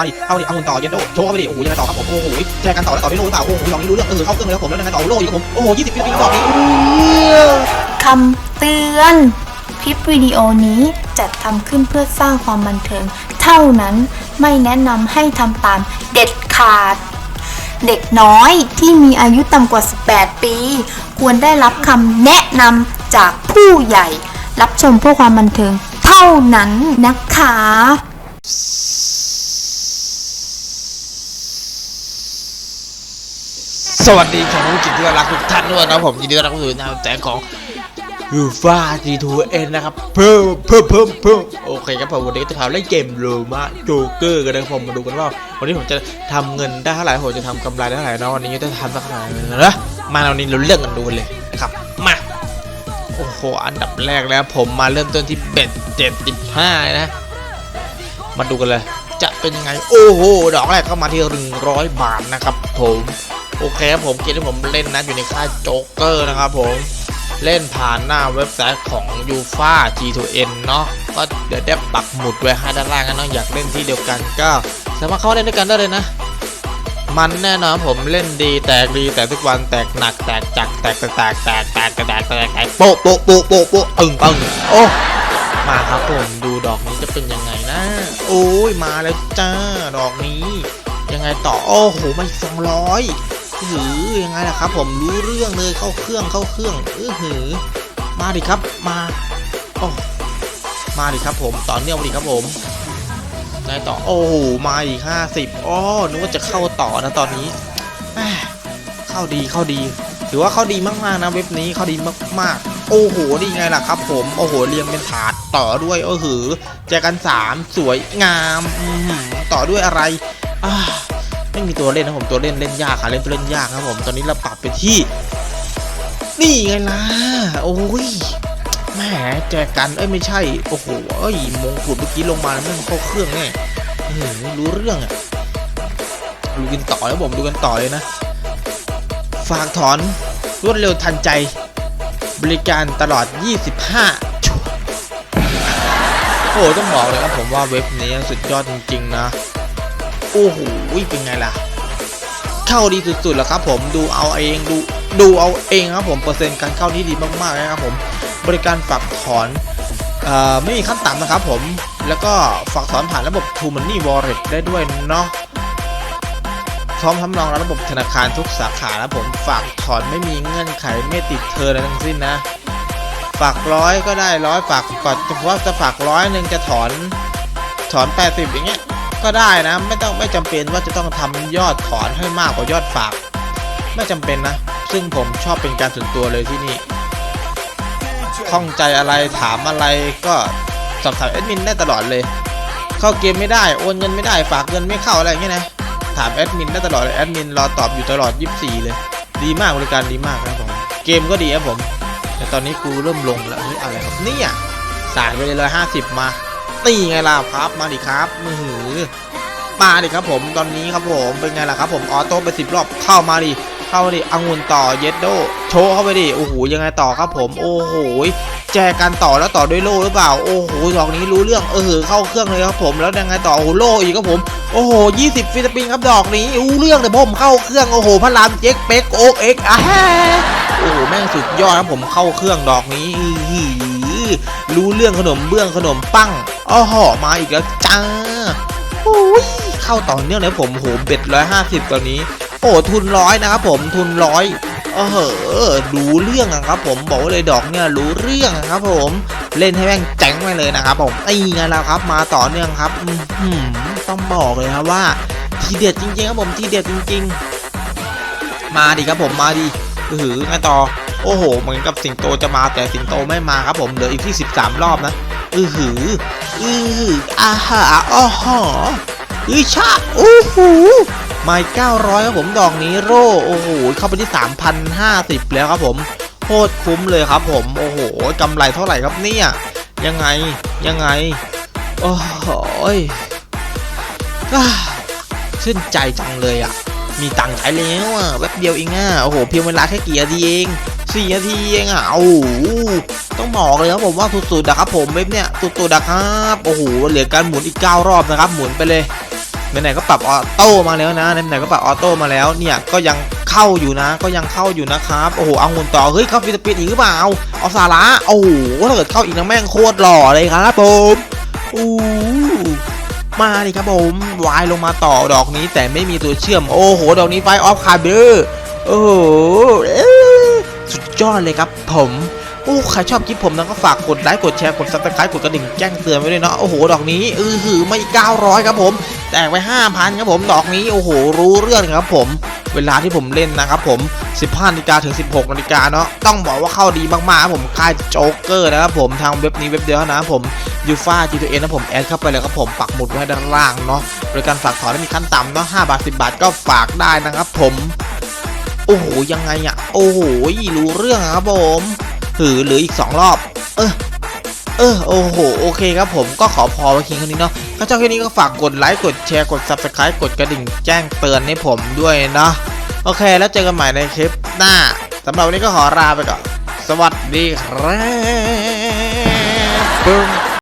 มาดิเข้าดิเอาเงินต่อเย็นโดโชว์เข้าไปดิโอ้โหยังไงต่อครับผมโอ้โหแชร์กันต่อแล้วต่อไม่รู้หรือเปล่าโอ้โหลองนี้รู้เรื่องเออเข้าเครื่องเลยครับผมแล้วยังไงต่อโลอยู่ครับผมโอ้โหยี่สิบฟิลิปปินส์ดอนี้คำเตือน คลิปวิดีโอนี้จัดทำขึ้นเพื่อสร้างความบันเทิง เท่านั้นไม่แนะนำให้ทำตามเด็ดขาด เด็กน้อยที่มีอายุต่ำกว่า 18 ปี ควรได้รับคำแนะนำจากผู้ใหญ่ รับชมเพื่อความบันเทิง เท่านั้นนะคะ สวัสดีชมผู้จิตที่รักทุกท่านด้วยนะครับผมยินดีต้อนรับเข้าสู่แนวแต่ของยูฟ่า G2N นะครับเพิ่มเพิ่มเพิ่มเพิ่มโอเคครับผมวันนี้จะทำเล่นเกมโรมาโจเกอร์กันนะครับผมมาดูกันว่า วันนี้ผมจะทำเงินได้เท่าไหร่ผมจะทำกำไรได้เท่าไหร่นะวันนี้จะทำสักเท่าไหร่นะมาวันนี้เราเรื่องกันดูเลยนะครับมาโอ้โหอันดับแรกแล้วผมมาเริ่มต้นที่เบ็ดเจ็ดสิบห้านะ มาดูกันเลย จะเป็นยังไงโอ้โหดอกแรกเข้ามาที่หนึ่งร้อยบาทนะครับผม โอเคครับผมเกมที่ผมเล่นนะอยู่ในค่ายโจ๊กเกอร์นะครับผมเล่นผ่านหน้าเว็บไซต์ของ u f a G2N เนาะก็เดี๋ยวได้ปักหมุดไว้ให้ด้านล่างกันเนาะอยากเล่นที่เดียวกันก็สามารถเข้าเล่นด้วยกันได้เลยนะ มันแน่นอนผมเล่นดีแตกดีแต่ทุกวันแตกหนักแตกจักแตกแตกแตกแตกแตกแตกแตกแตกแตกโป๊ะโป๊ะโป๊ะโป๊ะโป๊ะอึ้งอึ้งโอ้มาครับผมดูดอกนี้จะเป็นยังไงนะ โอ้ยมาแล้วจ้าดอกนี้ ยังไงต่อโอ้โหมันสองร้อย หือยังไงล่ะครับ ผมรู้เรื่องเลยเข้าเครื่องเข้าเครื่องเออหือ มาดิครับมาโอ้มาดิครับผมต่อเนื่องดิครับผมไงต่อโอ้โหมาอีกห้าสิบอ๋อนึกว่าจะเข้าต่อนะตอนนี้เข้าดีเข้าดี ถือว่าเข้าดีมากๆนะเว็บนี้เข้าดีมากๆ โอ้โหนี่ไงล่ะครับ ผมโอ้โหเรียงเป็นถาดต่อด้วยโอ้โหแจกันสามสวยงามต่อด้วยอะไรอ่า ไม่มีตัวเล่นนะผมตัวเล่นเล่นยากค่ะเล่นตัวเล่นยากครับผมตอนนี้เราปรับไปที่ นี่ไงล่ะโอ้ยแหมแจกันเอ้ยไม่ใช่โอ้โหเอ้ยมงกุฎเมื่อกี้ลงมาแล้วมันเข้าเครื่องแน่รู้เรื่องอะดูกันต่อแล้วผมดูกันต่อเลยนะ ฝากถอนรวดเร็วทันใจ บริการตลอด 25ชั่วโอ้ต้องบอกเลยครับผมว่าเว็บนี้สุดยอดจริงๆนะ โอ้โหเป็นไงล่ะ เข้าดีสุดๆแล้วครับผมดูเอาเองดูดูเอาเองครับผมเปอร์เซ็นต์การเข้าที่ดีมากๆนะครับผมบริการฝากถอนอ่อไม่มีขั้นต่ำนะครับผมแล้วก็ฝากถอนผ่านระบบ True Money Wallet ได้ด้วยเนาะพร้อมทำรองรับระบบธนาคารทุกสาขาแล้วผมฝากถอนไม่มีเงื่อนไขไม่ติดเทอร์อะไรทั้งสิ้นนะ ฝากร้อยก็ได้ร้อยฝากก่อนเฉพาะจะฝากร้อยหนึ่งจะถอนถอน 80 อย่างเงี้ย ก็ได้นะ ไม่ต้องไม่จำเป็นว่าจะต้องทำยอดถอนให้มากกว่ายอดฝาก ไม่จำเป็นนะ ซึ่งผมชอบเป็นการส่วนตัวเลยที่นี่ข้องใจอะไรถามอะไรก็สอบถามแอดมินได้ตลอดเลย เข้าเกมไม่ได้โอนเงินไม่ได้ฝากเงินไม่เข้าอะไรอย่างเงี้ยนะถามแอดมินได้ตลอดเลยแอดมินรอตอบอยู่ตลอด 24 เลย ดีมากบริการดีมากครับผมเกมก็ดีครับผม แต่ตอนนี้กูเริ่มลงแล้วเฮ้ยอะไรครับเนี่ยสายไปเลยร้อยห้าสิบมา ตีไงล่ะครับมาดิครับมือหือมาดิครับผมตอนนี้ครับผมเป็นไงล่ะครับผมออโต้ไปสิบรอบเข้ามาดิเข้ามาดิองุ่นต่อเยดโดโชว์เข้าไปดิโอ้โหยังไงต่อครับผมโอ้โหแจกันต่อแล้วต่อด้วยโล่หรือเปล่าโอ้โหดอกนี้รู้เรื่องเออเข้าเครื่องเลยครับผมแล้วยังไงต่อโอ้โหโล่อีกครับผมโอ้โห20ฟิลิปปินส์ครับดอกนี้รู้เรื่องเลยผมเข้าเครื่องโอ้โหพระรามเจ๊กเป๊กโอเอ็กอะแฮโอ้โหแม่งสุดยอดครับผมเข้าเครื่องดอกนี้รู้เรื่องขนมเบื้องขนมปัง อ้อหอมาอีกแล้วจ้าโอ้ยเข้าต่อเนื่องเลยผมโหเบ็ดร้อยห้าสิบตอนนี้ โอ้ทุนร้อยนะครับผมทุนร้อยเออรู้เรื่องอะครับผมบอกเลยดอกเนี่ยรู้เรื่องอะครับผมเล่นให้แม่งแจ๋งไปเลยนะครับผมไอ้ไงแล้วครับมาต่อเนื่องครับอื้อหือต้องบอกเลยครับว่า ทีเด็ดจริงๆครับผมทีเด็ดจริง ๆ มาดิครับผมมาดิอือหือไงต่อ โอ้โห เหมือนกับสิงโตจะมาแต่สิงโตไม่มาครับผมเหลืออีกที่ 13 รอบนะอือหืออือหืออาหาอ้อหออือชาอู้หูไม่900ครับผมดอกนี้โร่โอ้โหเข้าไปที่ 3,050 แล้วครับผมโคตรคุ้มเลยครับผมโอ้โหกำไรเท่าไหร่ครับเนี่ยยังไงยังไง โอ้โหฮ่าชื่นใจจังเลยอะ มีตังค์ใช้แล้วอะแป๊บเดียวเองอะโอ้โหเพียงเวลาแค่กี่นาทีเองสี่นาทีเองอะโอ้โหต้องบอกเลยครับผมว่าสุดๆนะครับผมเว็บเนี่ยสุดๆนะครับโอ้โหเหลือการหมุนอีก9รอบนะครับหมุนไปเลยไหนๆก็ปรับออโต้มาแล้วนะไหนๆก็ปรับออโต้มาแล้วเนี่ยก็ยังเข้าอยู่นะ ก็ยังเข้าอยู่นะครับโอ้โหเอาหุ่นต่อเฮ้ยเข้าฟิสปีดอีกหรือเปล่าเอาสาระโอ้โหถ้าเกิดเข้าอีกนะแม่งโคตรหล่อเลยครับผมอู้ มาดิครับผมวายลงมาต่อดอกนี้แต่ไม่มีตัวเชื่อมโอ้โหดอกนี้ไฟออฟคาเบอร์โอ้โหสุดยอดเลยครับผมโอ้ใครชอบคลิปผมนะก็ฝากกดไลค์กดแชร์กดซับสไครต์กดกระดิ่งแจ้งเตือนไว้ด้วยเนาะโอ้โหดอกนี้อือหือไม่900 ครับผม แตกไป 5,000 ครับผมดอกนี้โอ้โหรู้เรื่องครับผม เวลาที่ผมเล่นนะครับผม 15นาฬิกาถึง 16นาฬิกาเนาะต้องบอกว่าเข้าดีมากๆครับผมค่ายโจ๊กเกอร์นะครับผมทางเว็บนี้เว็บเดียวนะครับผมยูฟ่า G2N นะผมแอดเข้าไปเลยครับผมปักหมุดไว้ด้านล่างเนาะบริการฝากถอนได้มีขั้นต่ำเนาะ5บาท 10 บาทก็ฝากได้นะครับผมโอ้โหยังไงอะโอ้โหรู้เรื่องครับผมหือเหลืออีก 2 รอบ เออเออโอ้โห โอเคครับผมก็ขอพอไว้เพียงเท่นี้เนาะ ถ้าชอบคลิปนี้ก็ฝากกดไลค์กดแชร์กด Subscribe กดกระดิ่งแจ้งเตือนให้ผมด้วยนะโอเค แล้วเจอกันใหม่ในคลิปหน้าสำหรับวันนี้ก็ขอลาไปก่อน สวัสดีครับ